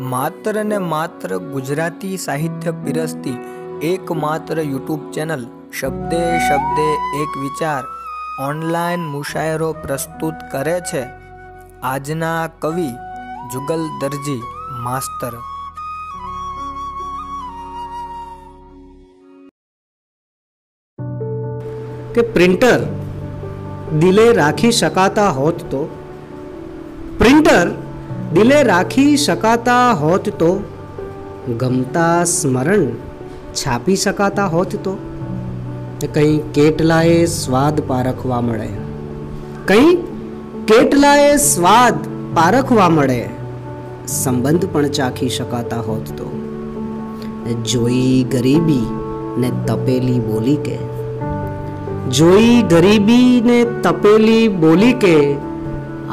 માત્ર ને માત્ર ગુજરાતી સાહિત્ય પીરસતી એકમાત્ર યુટ્યુબ ચેનલ શબ્દે શબ્દે એક વિચાર ઓનલાઈન મુશાયરો પ્રસ્તુત કરે છે. આજના કવિ જુગલ દરજી, માસ્તર. કે પ્રિન્ટર દિલે રાખી શકાતા હોત તો? પ્રિન્ટર દિલે રાખી શકાતા હોત તો, ગમતા સ્મરણ છાપી શકાતા હોત તો કંઈ કેટલાએ સ્વાદ પારખવા મળે. કંઈ કેટલાએ સ્વાદ પારખવા મળે, સંબંધ પણ ચાખી શકાતા હોત તો. જોઈ ગરીબી ને તપેલી બોલી કે, જોઈ ગરીબી ને તપેલી બોલી કે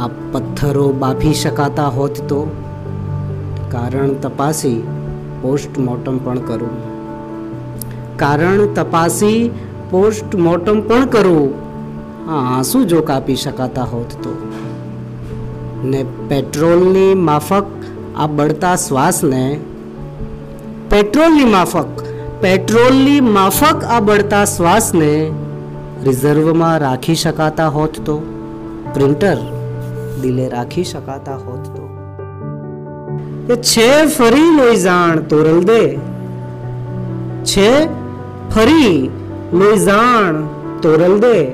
આ પથ્થરો બાફી શકાતા હોત તો? કારણ તપાસી પોસ્ટમોર્ટમ પણ કરું. કારણ તપાસી પોસ્ટમોર્ટમ પણ કરું. આ આંસુ જો કાપી શકાતા હોત તો? ને પેટ્રોલની માફક આ બળતા શ્વાસને? પેટ્રોલની માફક પેટ્રોલની માફક આ બળતા શ્વાસને રિઝર્વમાં રાખી શકાતા હોત તો? પ્રિન્ટર દિલે રાખી શકાતા હોત તો. કે છે ફરી લોહી જાણ તોરલ દે. છે ફરી લોહી જાણ તોરલ દે.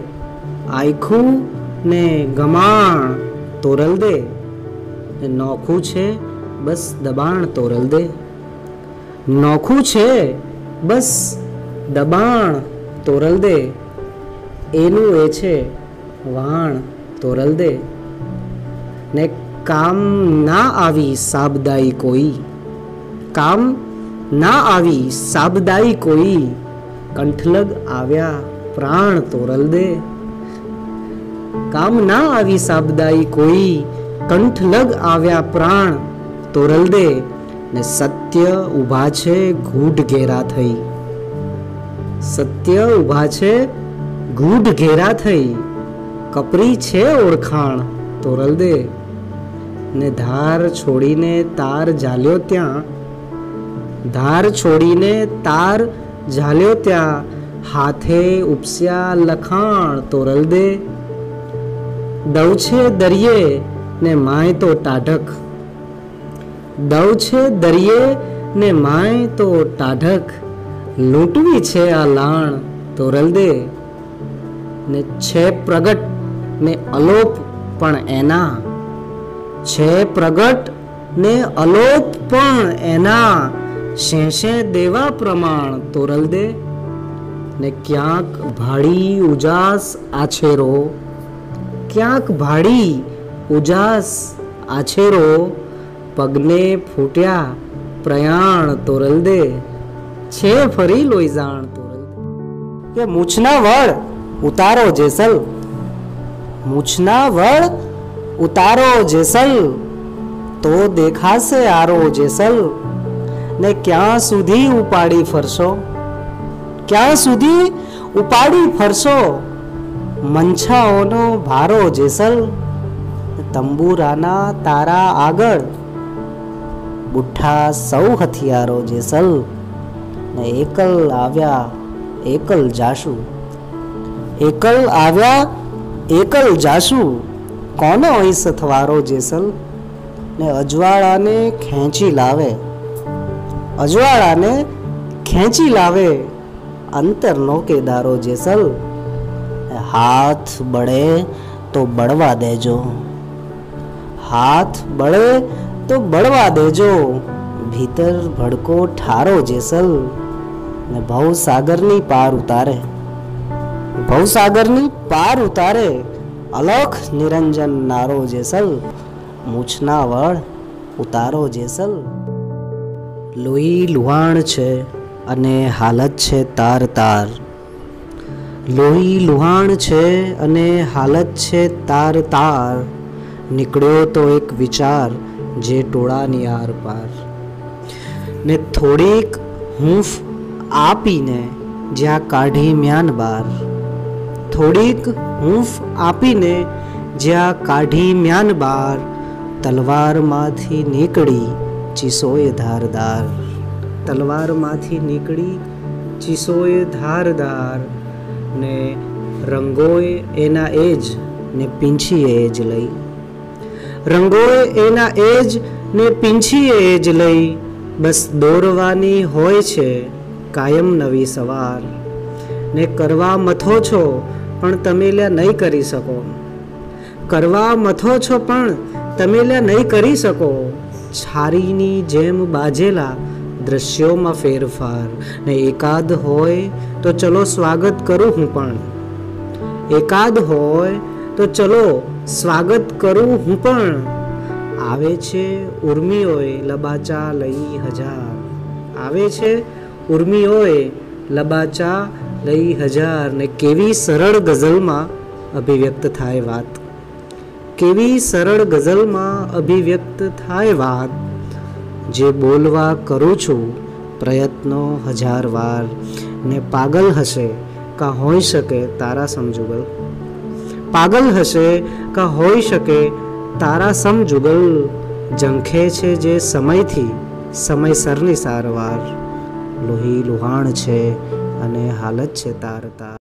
આખું ને ગમાણ તોરલ દે. નોખું છે બસ દબાણ તોરલ દે. નોખું છે બસ દબાણ તોરલ દે. એનું એ છે વાણ તોરલ દે. ને કામ ના આવી સાબદાઈ કોઈ. કામ ના આવી સાબદાઈ કોઈ. કંઠલગ આવ્યા પ્રાણ તોરલ દે. કામ ના આવી સાબદાઈ કોઈ. કંઠલગ આવ્યા પ્રાણ તોરલ દે. ને સત્ય ઊભા છે ગૂઢ ઘેરા થઈ. સત્ય ઊભા છે ગૂઢ ઘેરા થઈ. કપરી છે ઓળખાણ તોરલ દે ને ધાર છોડીને તાર ઝાલ્યો ત્યાં. ધાર છોડીને તાર ઝાલ્યો ત્યાં. હાથે ઉપસ્યા લખાણ તોરલ દે. દવ છે દરિયે ને માય તો ટાઢક. દવ છે દરિયે ને માય તો ટાઢક. લૂંટવી છે આ લાણ તોરલ દે. ને છે પ્રગટ ને અલોપ પણ એના. છે પ્રગટ ને અલોપ પણ એના. શેષે દેવા પ્રમાણ તોરલ દે. ને ક્યાંક ભાડી ઉજાસ આછેરો. ક્યાંક ભાડી ઉજાસ આછેરો. પગને ફૂટ્યા પ્રયાણ તોરલ દે. છે ફરી લોહીજાણ તોરલ કે મૂછના વળ ઉતારો જેસલ. મૂછના વળ ઉતારો જેસલ, તો દેખાશે આરો જેસલ. ને ક્યાં સુધી ઉપાડી ફરશો? ક્યાં સુધી ઉપાડી ફરશો? મંછાઓનો ભારો જેસલ. તંબુરાના તારા આગળ બુઠ્ઠા સૌ હથિયારો જેસલ. ને એકલ આવ્યા, એકલ જાશું એકલ આવ્યા એકલ જાશું કોનો અહીં થવારો જેસલ? ને અજવાળાને ખેંચી લાવે. અજવાળાને ખેંચી લાવે અંતરનો કેદારો જેસલ. હાથ બળે તો બળવા દેજો. હાથ બળે તો બળવા દેજો. ભીતર ભડકો ઠારો જેસલ. ને ભવસાગરની પાર ઉતારે. ભવસાગરની પાર ઉતારે અલખ નિરંજન નારો જેસલ, મૂછના વળ ઉતારો જેસલ. લોહી લુહાણ છે અને હાલત છે તાર તાર. લોહી લુહાણ છે અને હાલત છે તાર તાર. નીકળ્યો તો એક વિચાર જે ટોળાની આર પાર. ને થોડીક હૂંફ આપીને જ્યાં કાઢી મ્યાન બાર. થોડીક હૂંફ આપીને જ્યાં કાઢી મ્યાન બાર તલવારમાંથી નીકળી ચીસોએ ધારદાર. તલવારમાંથી નીકળી ચીસોએ ધારદાર ને રંગોએ એના એજ ને પીંછીએ એજ લઈ. રંગોએ એના એજ ને પીંછીએ એજ લઈ બસ દોરવાની હોય છે કાયમ નવી સવાર. ને કરવા મથો છો પણ તમે લ્યા નહીં કરી શકો. કરવા મથો છો પણ તમે લ્યા નહીં કરી શકો. છારીની જેમ બાજેલા દ્રશ્યોમાં ફેરફાર. ને એકાદ હોય તો ચલો સ્વાગત કરું હું પણ. એકાદ હોય તો ચલો સ્વાગત કરું હું પણ. આવે છે ઉર્મિઓએ લબાચા લઈ હજાર. આવે છે ઉર્મિઓએ લબાચા લઈ હજાર ને કેવી સરળ ગઝલમાં અભિવ્યક્ત થાય વાત. કેવી સરળ ગઝલમાં અભિવ્યક્ત થાય વાત. જે બોલવા કરું છું પ્રયત્નો હજાર વાર. ને પાગલ હશે કા હોઈ શકે તારા સમજુગલ. પાગલ હશે કા હોઈ શકે તારા સમજુગલ. ઝંખે છે જે સમયથી સમયસરની સારવાર. લોહી લુહાણ છે અને હાલત છે તાર તાર.